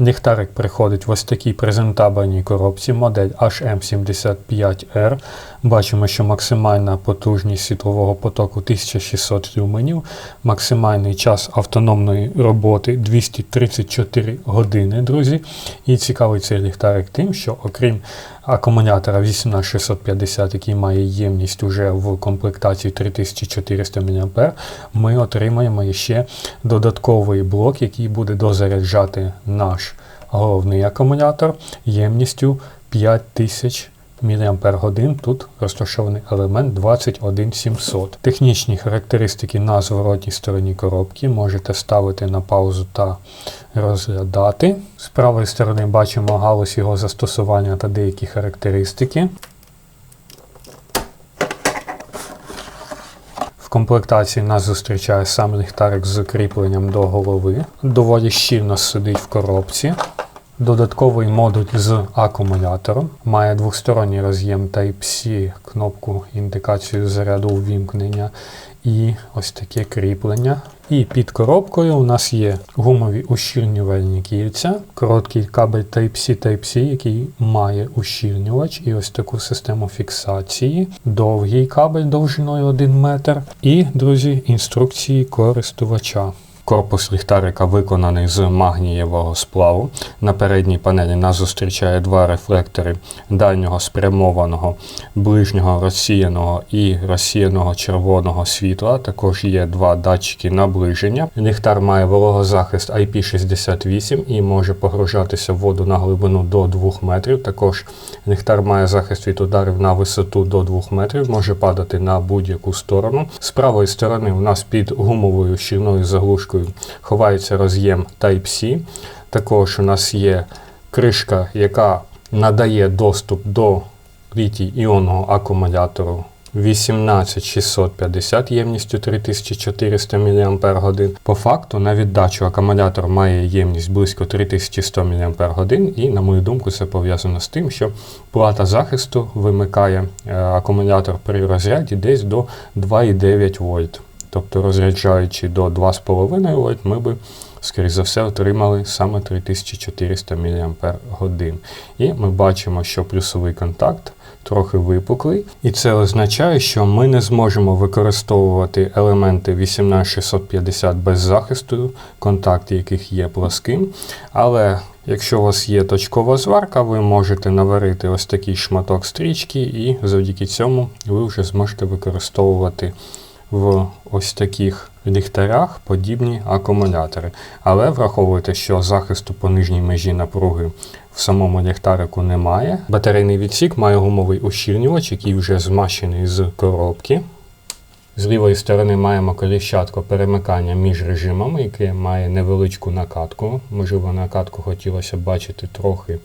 Ліхтарик приходить в ось такій презентабельній коробці, модель HM75R. Бачимо, що максимальна потужність світлового потоку 1600 люменів, максимальний час автономної роботи 234 години, друзі. І цікавий цей ліхтарик тим, що окрім акумулятора 18650, який має ємність уже в комплектації 3400 мА, ми отримаємо ще додатковий блок, який буде дозаряджати наш головний акумулятор ємністю 5000 мАч. Тут розташований елемент 21700. Технічні характеристики на зворотній стороні коробки можете ставити на паузу та розглядати. З правої сторони бачимо галузь його застосування та деякі характеристики. Комплектації нас зустрічає сам ліхтарик з кріпленням до голови. Доволі щільно сидить в коробці. Додатковий модуль з акумулятором. Має двосторонній роз'єм Type-C, кнопку індикацію заряду увімкнення і ось таке кріплення. І під коробкою у нас є гумові ущільнювальні кільця, короткий кабель Type-C Type-C, який має ущільнювач, і ось таку систему фіксації, довгий кабель довжиною 1 метр. І, друзі, інструкції користувача. Корпус ліхтарика виконаний з магнієвого сплаву. На передній панелі нас зустрічає два рефлектори дальнього спрямованого, ближнього розсіяного і розсіяного червоного світла. Також є два датчики наближення. Ліхтар має вологозахист IP68 і може погружатися в воду на глибину до 2 метрів. Також ліхтар має захист від ударів на висоту до 2 метрів, може падати на будь-яку сторону. З правої сторони у нас під гумовою щільною заглушкою ховається роз'єм Type-C. Також у нас є кришка, яка надає доступ до літій іонного акумулятору 18650 ємністю 3400 мАч. По факту, на віддачу акумулятор має ємність близько 3100 мАч, і, на мою думку, це пов'язано з тим, що плата захисту вимикає е, акумулятор при розряді десь до 2,9 вольт. Тобто, розряджаючи до 2,5 вольт, ми би, скоріш за все, отримали саме 3400 мАч. І ми бачимо, що плюсовий контакт трохи випуклий. І це означає, що ми не зможемо використовувати елементи 18650 без захисту, контакт яких є пласким. Але Якщо у вас є точкова зварка, ви можете наварити ось такий шматок стрічки, і завдяки цьому ви вже зможете використовувати в ось таких ліхтарях подібні акумулятори. Але враховуйте, що захисту по нижній межі напруги в самому ліхтарику немає. Батарейний відсік має гумовий ущільнювач, який вже змащений з коробки. З лівої сторони маємо коліщатко перемикання між режимами, яке має невеличку накатку. Можливо, накатку хотілося б бачити трохи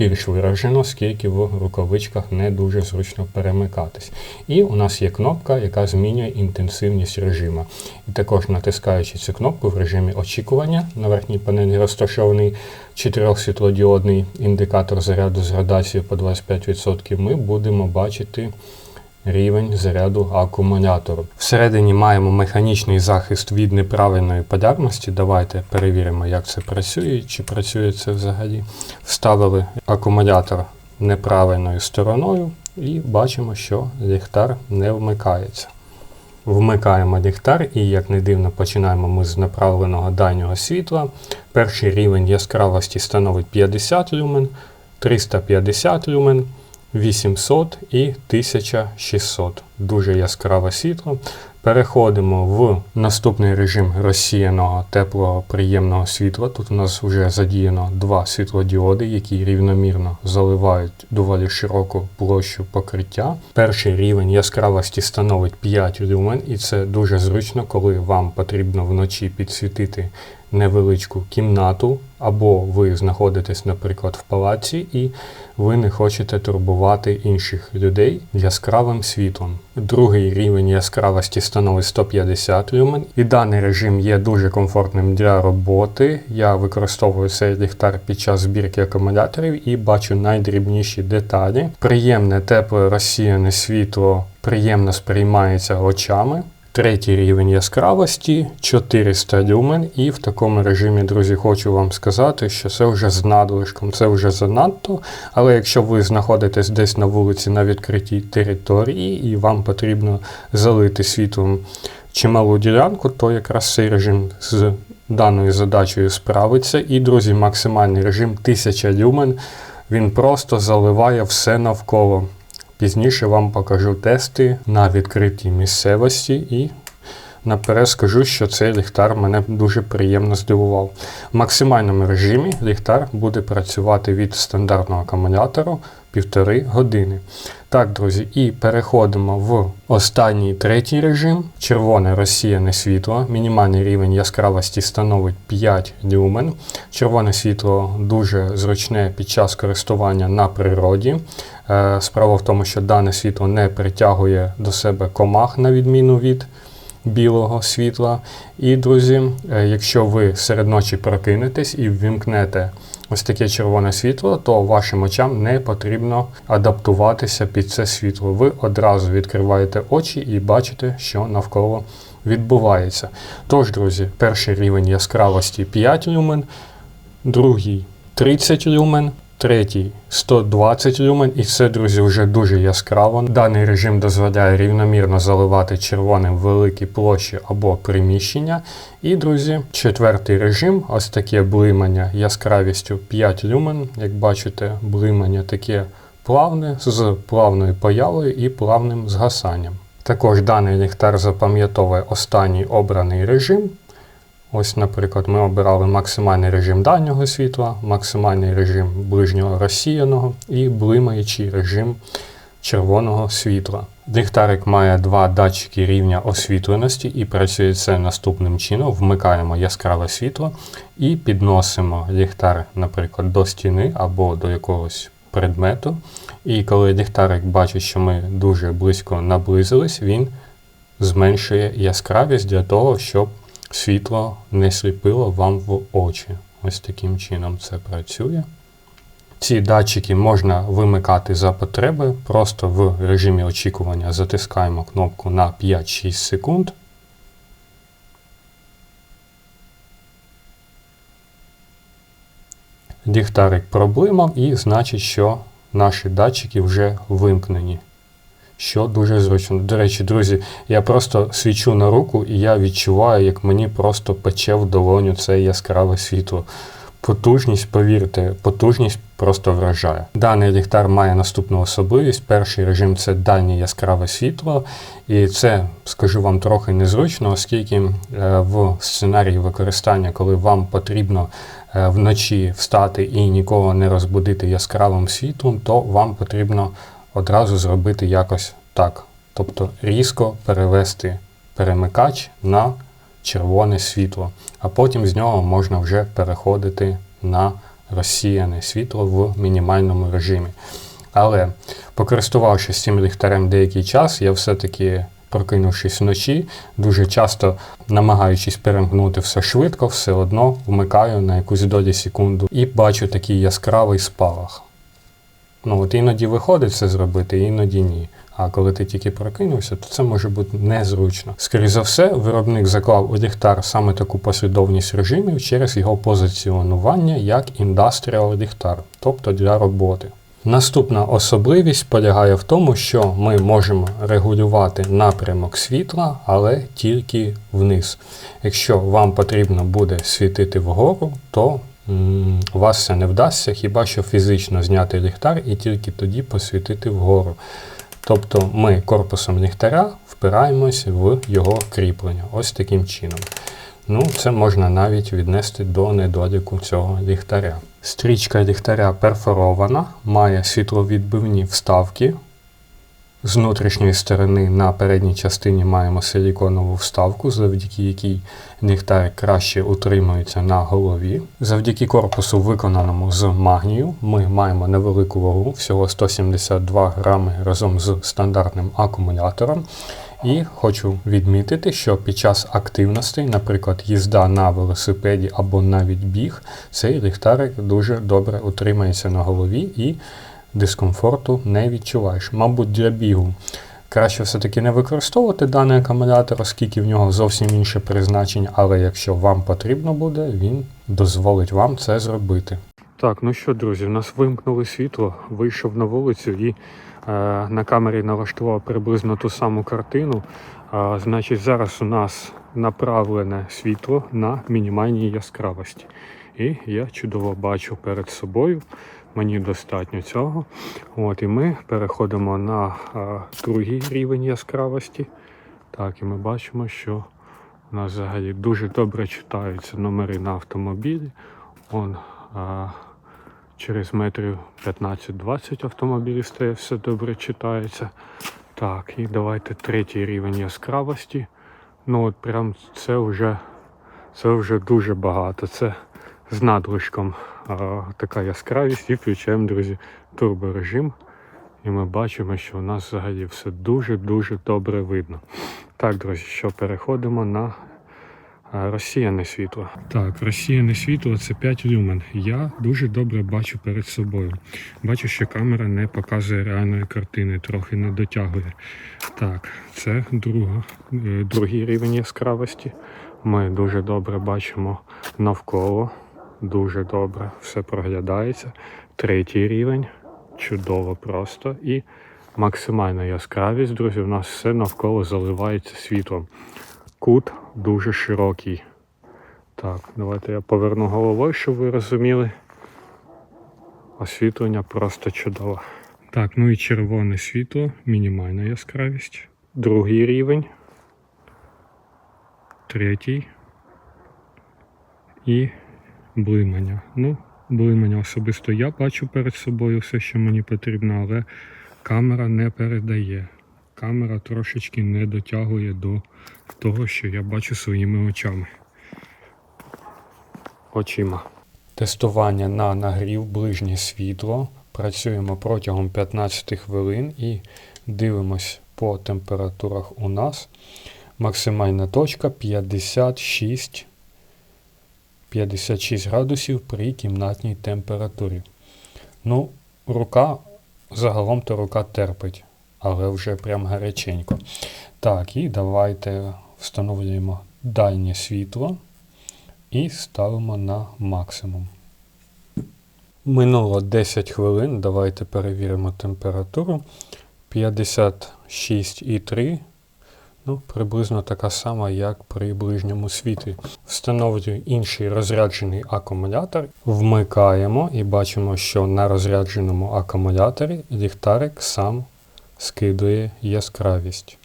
більш виражено, оскільки в рукавичках не дуже зручно перемикатись. І у нас є кнопка, яка змінює інтенсивність режиму. І також натискаючи цю кнопку в режимі очікування на верхній панелі розташований 4-світлодіодний індикатор заряду з градацією по 25%, ми будемо бачити рівень заряду акумулятору. Всередині маємо механічний захист від неправильної полярності. Давайте перевіримо, як це працює, чи працює це взагалі. Вставили акумулятор неправильною стороною і бачимо, що ліхтар не вмикається. Вмикаємо ліхтар і, як не дивно, починаємо ми з направленого дальнього світла. Перший рівень яскравості становить 50 люмен, 350 люмен. 800 і 1600. Дуже яскраве світло. Переходимо в наступний режим розсіяного теплого приємного світла. Тут у нас вже задіяно два світлодіоди, які рівномірно заливають доволі широку площу покриття. Перший рівень яскравості становить 5 люмен, і це дуже зручно, коли вам потрібно вночі підсвітити невеличку кімнату, або ви знаходитесь, наприклад, в палаці, і ви не хочете турбувати інших людей яскравим світлом. Другий рівень яскравості становить 150 люмен, і даний режим є дуже комфортним для роботи. Я використовую цей ліхтар під час збірки акумуляторів і бачу найдрібніші деталі. Приємне тепле розсіяне світло приємно сприймається очами. Третій рівень яскравості 400 люмен, і в такому режимі, друзі, хочу вам сказати, що це вже з надлишком, це вже занадто. Але якщо ви знаходитесь десь на вулиці на відкритій території і вам потрібно залити світлом чималу ділянку, то якраз цей режим з даною задачею справиться. І, друзі, максимальний режим 1000 люмен, він просто заливає все навколо. Пізніше вам покажу тести на відкритій місцевості і наперед скажу, що цей ліхтар мене дуже приємно здивував. В максимальному режимі ліхтар буде працювати від стандартного акумулятора півтори години. Так, друзі, і переходимо в останній третій режим. Червоне розсіяне світло. Мінімальний рівень яскравості становить 5 люмен. Червоне світло дуже зручне під час користування на природі. Е, справа в тому, що дане світло не притягує до себе комах, на відміну від білого світла. І, друзі, е, якщо ви серед ночі прокинетесь і ввімкнете ось таке червоне світло, то вашим очам не потрібно адаптуватися під це світло. Ви одразу відкриваєте очі і бачите, що навколо відбувається. Тож, друзі, перший рівень яскравості 5 люмен, другий 30 люмен. Третій 120 люмен, і це, друзі, вже дуже яскраво. Даний режим дозволяє рівномірно заливати червоним великі площі або приміщення. І, друзі, четвертий режим ось таке блимання яскравістю 5 люмен. Як бачите, блимання таке плавне з плавною появою і плавним згасанням. Також даний ліхтар запам'ятовує останній обраний режим. Ось, наприклад, ми обирали максимальний режим дальнього світла, максимальний режим ближнього розсіяного і блимаючий режим червоного світла. Ліхтарик має два датчики рівня освітленості і працює це наступним чином. Вмикаємо яскраве світло і підносимо ліхтар, наприклад, до стіни або до якогось предмету. І коли ліхтарик бачить, що ми дуже близько наблизились, він зменшує яскравість для того, щоб світло не сліпило вам в очі. Ось таким чином це працює. Ці датчики можна вимикати за потреби. Просто в режимі очікування затискаємо кнопку на 5-6 секунд. Ліхтарик проблимав і значить, що наші датчики вже вимкнені що дуже зручно. До речі, друзі, я просто свічу на руку і я відчуваю, як мені просто пече в долоню це яскраве світло. Потужність, повірте, потужність просто вражає. Даний ліхтар має наступну особливість. Перший режим це дальнє яскраве світло, і це, скажу вам, трохи незручно, оскільки е, в сценарії використання, коли вам потрібно е, вночі встати і нікого не розбудити яскравим світлом, то вам потрібно одразу зробити якось так. Тобто різко перевести перемикач на червоне світло, а потім з нього можна вже переходити на розсіяне світло в мінімальному режимі. Але покористувавшись цим ліхтарем деякий час, я все-таки, прокинувшись вночі, дуже часто намагаючись перемкнути все швидко, все одно вмикаю на якусь долі секунду і бачу такий яскравий спалах. Ну от іноді виходить це зробити, іноді ні. А коли ти тільки прокинувся, то це може бути незручно. Скоріше за все, виробник заклав у ліхтар саме таку послідовність режимів через його позиціонування як індастріал ліхтар, тобто для роботи. Наступна особливість полягає в тому, що ми можемо регулювати напрямок світла, але тільки вниз. Якщо вам потрібно буде світити вгору, то у вас це не вдасться, хіба що фізично зняти ліхтар і тільки тоді посвітити вгору. Тобто ми корпусом ліхтаря впираємось в його кріплення. Ось таким чином. Ну, Це можна навіть віднести до недоліку цього ліхтаря. Стрічка ліхтаря перфорована, має світловідбивні вставки. З внутрішньої сторони на передній частині маємо силіконову вставку, завдяки якій ліхтар краще утримується на голові. Завдяки корпусу, виконаному з магнію, ми маємо невелику вагу, всього 172 грами разом з стандартним акумулятором. І хочу відмітити, що під час активності, наприклад, їзда на велосипеді або навіть біг, цей ліхтарик дуже добре утримається на голові і дискомфорту не відчуваєш. Мабуть, для бігу Краще все-таки не використовувати даний акумулятор, оскільки в нього зовсім інше призначення, але якщо вам потрібно буде, він дозволить вам це зробити. Так, ну що, друзі, в нас вимкнули світло, вийшов на вулицю і е, на камері налаштував приблизно ту саму картину. А, значить, зараз у нас направлене світло на мінімальній яскравості. І я чудово бачу перед собою. Мені достатньо цього. От, І ми переходимо на а, другий рівень яскравості. Так, і ми бачимо, що у нас взагалі дуже добре читаються номери на автомобілі. Он, а, через метрів 15-20 автомобілів стає все добре читається. Так, і давайте третій рівень яскравості. Ну от прям це вже це вже дуже багато. Це з надлишком а, така яскравість і включаємо, друзі, турборежим. І ми бачимо, що у нас взагалі все дуже-дуже добре видно. Так, друзі, що переходимо на розсіяне світло. Так, розсіяне світло це 5 люмен. Я дуже добре бачу перед собою. Бачу, що камера не показує реальної картини, трохи не дотягує. Так, це друга, е, другий рівень яскравості. Ми дуже добре бачимо навколо. Дуже добре, все проглядається. Третій рівень. Чудово просто. І максимальна яскравість, друзі, у нас все навколо заливається світлом. Кут дуже широкий. Так, давайте я поверну головою, щоб ви розуміли. Освітлення просто чудове. Так, ну і червоне світло, мінімальна яскравість. Другий рівень. Третій. І блимання. Ну, блимання особисто я бачу перед собою все, що мені потрібно, але камера не передає. Камера трошечки не дотягує до того, що я бачу своїми очами. Очима. Тестування на нагрів ближнє світло. Працюємо протягом 15 хвилин і дивимось по температурах у нас. Максимальна точка 56 56 градусів при кімнатній температурі. Ну, рука, загалом то рука терпить, але вже прям гаряченько. Так, і давайте встановлюємо дальнє світло і ставимо на максимум. Минуло 10 хвилин. Давайте перевіримо температуру. 56,3. Ну, приблизно така сама, як при ближньому світлі. Встановлюю інший розряджений акумулятор, вмикаємо і бачимо, що на розрядженому акумуляторі ліхтарик сам скидує яскравість.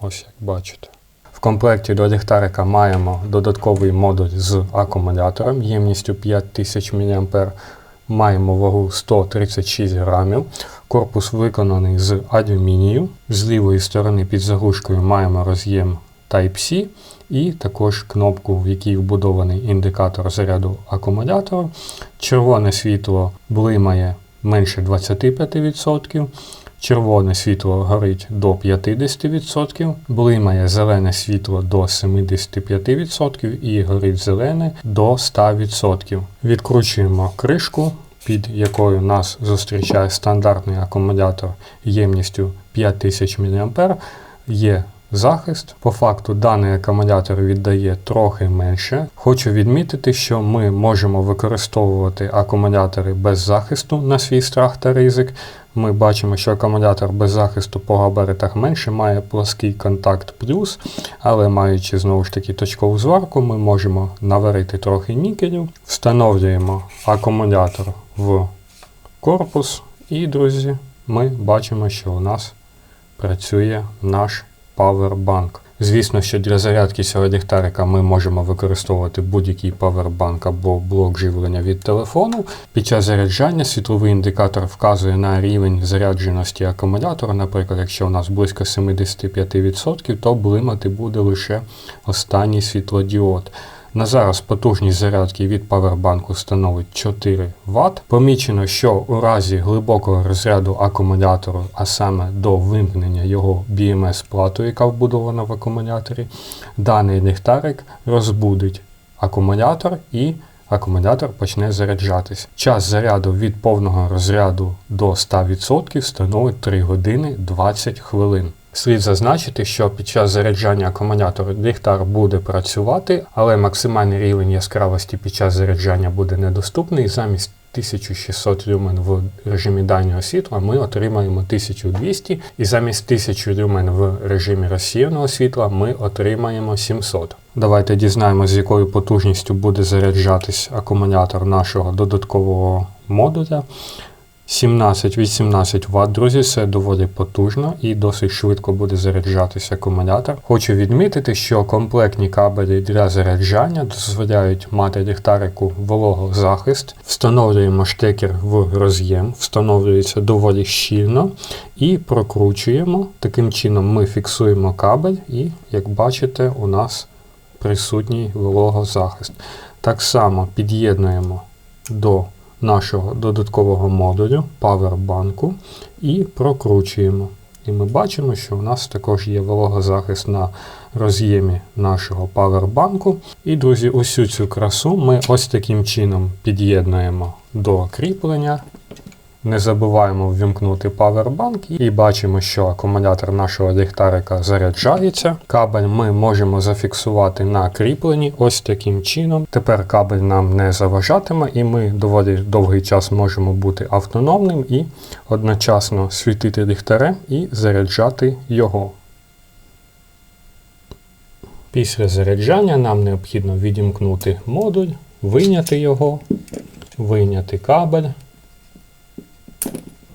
Ось як бачите. В комплекті до ліхтарика маємо додатковий модуль з акумулятором ємністю 5000 мА. Маємо вагу 136 грамів. Корпус виконаний з алюмінію. З лівої сторони під заглушкою маємо роз'єм Type-C і також кнопку, в якій вбудований індикатор заряду акумулятору. Червоне світло блимає менше 25%. Червоне світло горить до 50%, блимає зелене світло до 75% і горить зелене до 100%. Відкручуємо кришку, під якою нас зустрічає стандартний акумулятор ємністю 5000 мА. Є захист. По факту даний акумулятор віддає трохи менше. Хочу відмітити, що ми можемо використовувати акумулятори без захисту на свій страх та ризик. Ми бачимо, що акумулятор без захисту по габаритах менше, має плоский контакт плюс, але маючи знову ж таки точкову зварку, ми можемо наварити трохи нікелю, встановлюємо акумулятор в корпус, і, друзі, ми бачимо, що у нас працює наш павербанк. Звісно, що для зарядки цього ліхтарика ми можемо використовувати будь-який павербанк або блок живлення від телефону. Під час заряджання світловий індикатор вказує на рівень зарядженості акумулятора. Наприклад, якщо у нас близько 75%, то блимати буде лише останній світлодіод. На зараз потужність зарядки від павербанку становить 4 Вт. Помічено, що у разі глибокого розряду акумулятору, а саме до вимкнення його BMS-плату, яка вбудована в акумуляторі, даний ліхтарик розбудить акумулятор і акумулятор почне заряджатись. Час заряду від повного розряду до 100% становить 3 години 20 хвилин. Слід зазначити, що під час заряджання акумулятора ліхтар буде працювати, але максимальний рівень яскравості під час заряджання буде недоступний. Замість 1600 люмен в режимі дальнього світла ми отримаємо 1200, і замість 1000 люмен в режимі розсіяного світла ми отримаємо 700. Давайте дізнаємося, з якою потужністю буде заряджатись акумулятор нашого додаткового модуля. 17-18 Вт, друзі, це доволі потужно і досить швидко буде заряджатися акумулятор. Хочу відмітити, що комплектні кабелі для заряджання дозволяють мати ліхтарику вологозахист. Встановлюємо штекер в роз'єм, встановлюється доволі щільно і прокручуємо. Таким чином ми фіксуємо кабель, і, як бачите, у нас присутній вологозахист. Так само під'єднуємо до нашого додаткового модулю павербанку і прокручуємо. І ми бачимо, що у нас також є вологозахист на роз'ємі нашого павербанку. І, друзі, усю цю красу ми ось таким чином під'єднуємо до кріплення. Не забуваємо ввімкнути павербанк і бачимо, що акумулятор нашого ліхтарика заряджається. Кабель ми можемо зафіксувати на кріпленні ось таким чином. Тепер кабель нам не заважатиме, і ми доволі довгий час можемо бути автономним і одночасно світити ліхтарем і заряджати його. Після заряджання нам необхідно відімкнути модуль, вийняти його, вийняти кабель.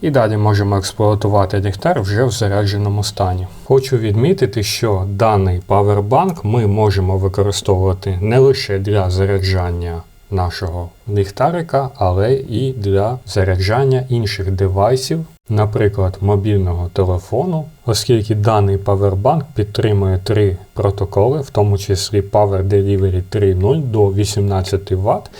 І далі можемо експлуатувати ліхтар вже в зарядженому стані. Хочу відмітити, що даний павербанк ми можемо використовувати не лише для заряджання нашого ліхтарика, але і для заряджання інших девайсів, наприклад, мобільного телефону, оскільки даний павербанк підтримує три протоколи, в тому числі Power Delivery 3.0 до 18 Вт.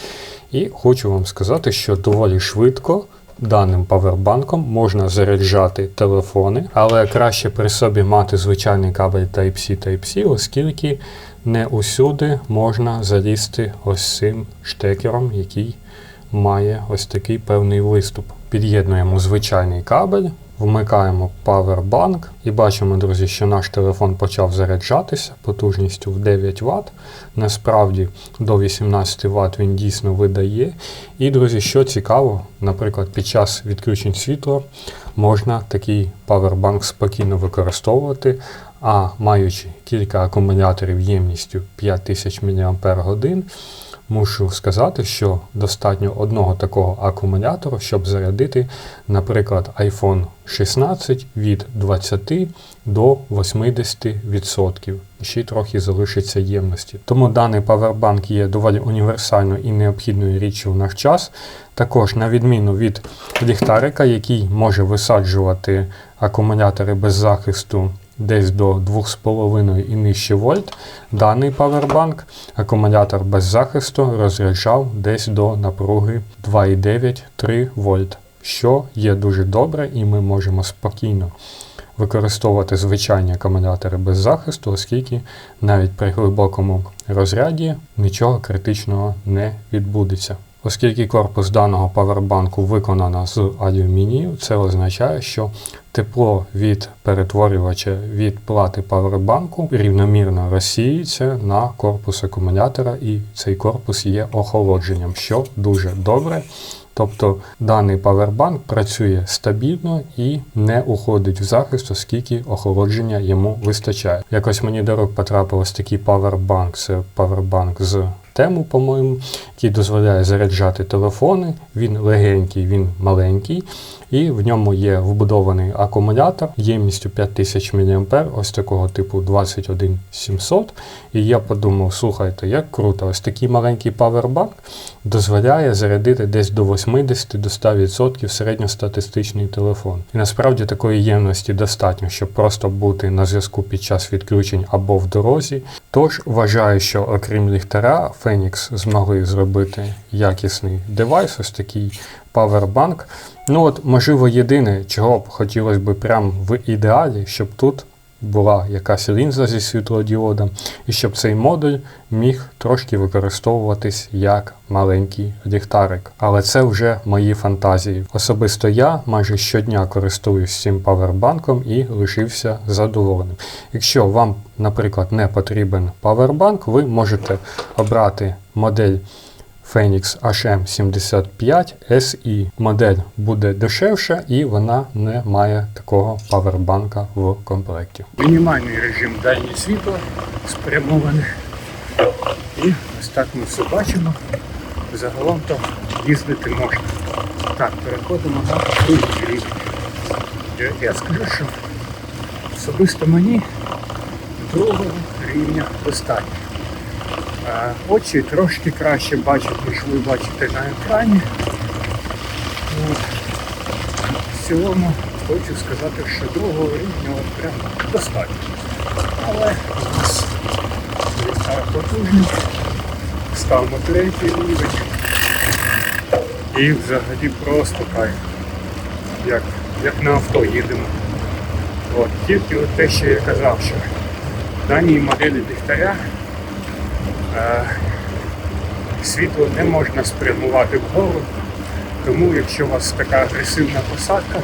І хочу вам сказати, що доволі швидко. Даним павербанком можна заряджати телефони, але краще при собі мати звичайний кабель Type-C Type-C, оскільки не усюди можна залізти ось цим штекером, який має ось такий певний виступ. Під'єднуємо звичайний кабель, вмикаємо павербанк і бачимо, друзі, що наш телефон почав заряджатися потужністю в 9 Вт. Насправді до 18 Вт він дійсно видає. І, друзі, що цікаво, наприклад, під час відключень світла можна такий павербанк спокійно використовувати. А маючи кілька акумуляторів ємністю 5000 мАч, мушу сказати, що достатньо одного такого акумулятору, щоб зарядити, наприклад, iPhone 16 від 20 до 80%. Ще трохи залишиться ємності. Тому даний павербанк є доволі універсальною і необхідною річчю в наш час. Також, на відміну від ліхтарика, який може висаджувати акумулятори без захисту десь до 2,5 і нижче вольт, даний павербанк акумулятор без захисту розряджав десь до напруги 2,9-3 вольт, що є дуже добре, і ми можемо спокійно використовувати звичайні акумулятори без захисту, оскільки навіть при глибокому розряді нічого критичного не відбудеться. Оскільки корпус даного павербанку виконано з алюмінію, це означає, що тепло від перетворювача від плати павербанку рівномірно розсіюється на корпус акумулятора, і цей корпус є охолодженням, що дуже добре. Тобто даний павербанк працює стабільно і не уходить в захист, оскільки охолодження йому вистачає. Якось мені до потрапилось такий павербанк, це павербанк з тему, по-моєму, який дозволяє заряджати телефони. Він легенький, він маленький, і в ньому є вбудований акумулятор ємністю 5000 мА, ось такого типу 21700. І я подумав, слухайте, як круто, ось такий маленький павербанк дозволяє зарядити десь до 80-100% середньостатистичний телефон. І насправді такої ємності достатньо, щоб просто бути на зв'язку під час відключень або в дорозі. Тож вважаю, що окрім ліхтаря, Phoenix змогли зробити якісний девайс, ось такий павербанк. Ну от, можливо, єдине, чого б хотілося б прям в ідеалі, щоб тут була якась лінза зі світлодіодом, і щоб цей модуль міг трошки використовуватись як маленький ліхтарик. Але це вже мої фантазії. Особисто я майже щодня користуюсь цим павербанком і лишився задоволеним. Якщо вам, наприклад, не потрібен павербанк, ви можете обрати модель Phoenix HM75 SE. Модель буде дешевша і вона не має такого павербанка в комплекті. Мінімальний режим дальнє світло спрямований. І ось так ми все бачимо. Загалом то їздити можна. Так, переходимо на рівень. Я, я скажу, що особисто мені другого рівня достатньо. Очі трошки краще бачать, ніж ви бачите на екрані. От. В цілому хочу сказати, що другого рівня от прям достатньо. Але у нас ліхтар потужний. Ставимо третій рівень. І взагалі просто кайф. Як, як на авто їдемо. От, тільки от те, що я казав, що в даній моделі ліхтаря світло не можна спрямувати вгору, тому якщо у вас така агресивна посадка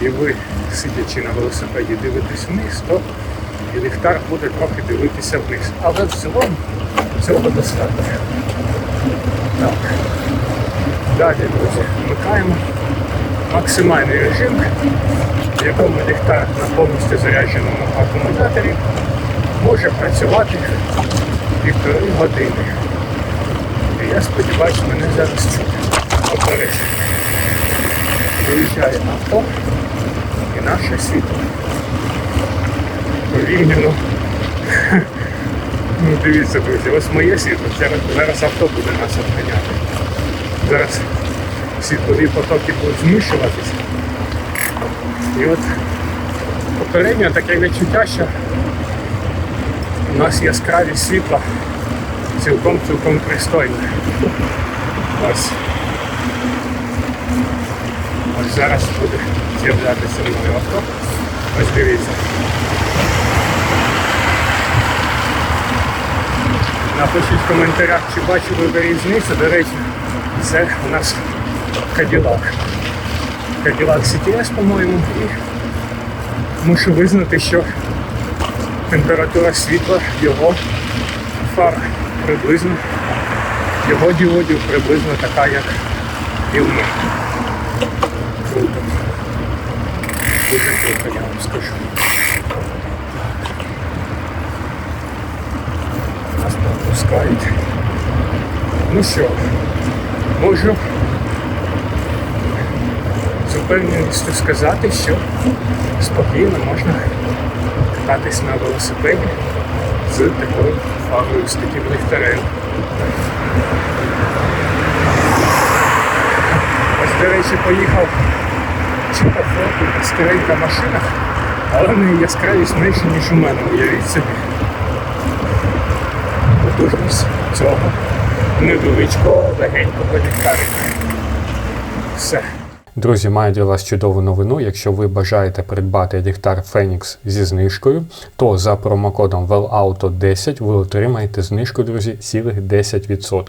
і ви, сидячи на велосипеді, дивитесь вниз, то і ліхтар буде трохи дивитися вниз. Але в цілому цього достатньо. Так. Далі, друзі, вмикаємо максимальний режим, в якому ліхтар на повністю зарядженому акумуляторі може працювати години. І я сподіваюся, мене зараз чути. Виїжджає авто і наше світло. Порівняно. Ну, дивіться, друзі, ось моє світло. Зараз, зараз авто буде нас обганяти. Зараз світлові потоки будуть змішуватися. І от попередньо таке відчуття, що у нас яскравість світла цілком-цілком пристойна. Ось. Ось зараз буде з'являтися моє авто. Ось дивіться. Напишіть в коментарях, чи бачили ви різницю. До речі, це у нас Cadillac. Cadillac CTS, по-моєму, і мушу визнати, що температура світла його фар приблизно, його діодів приблизно така, як і в мене. Круто. Дуже круто, я вам скажу. Нас пропускають. Ну що, можу з упевненістю сказати, що спокійно можна кататись на велосипеді з такою з таким ліхтарем. Ось, до речі, поїхав чіпофоту, старенька машина, але в неї яскравість менше, ніж у мене, уявіть собі. Потужність цього невеличкого легенького ліхтарика. Все. Друзі, маю для вас чудову новину. Якщо ви бажаєте придбати ліхтар Phoenix зі знижкою, то за промокодом WellAuto10 ви отримаєте знижку, друзі, цілих 10%.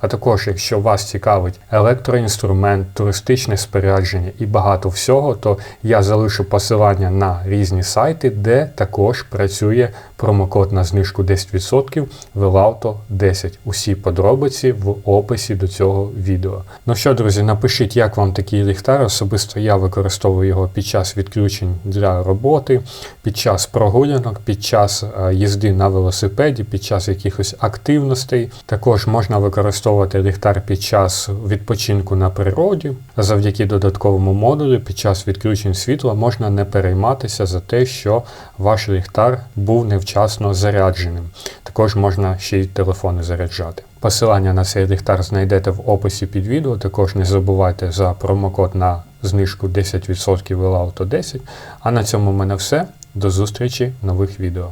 А також, якщо вас цікавить електроінструмент, туристичне спорядження і багато всього, то я залишу посилання на різні сайти, де також працює промокод на знижку 10% WellAuto10. Усі подробиці в описі до цього відео. Ну що, друзі, напишіть, як вам такий ліхтар. Особисто я використовую його під час відключень для роботи, під час прогулянок, під час е, їзди на велосипеді, під час якихось активностей. Також можна використовувати ліхтар під час відпочинку на природі. Завдяки додатковому модулю, під час відключень світла можна не перейматися за те, що ваш ліхтар був невчасно зарядженим. Також можна ще й телефони заряджати. Посилання на цей ліхтар знайдете в описі під відео. Також не забувайте за промокод на знижку 10% Велауто 10. А на цьому в мене все. До зустрічі в нових відео.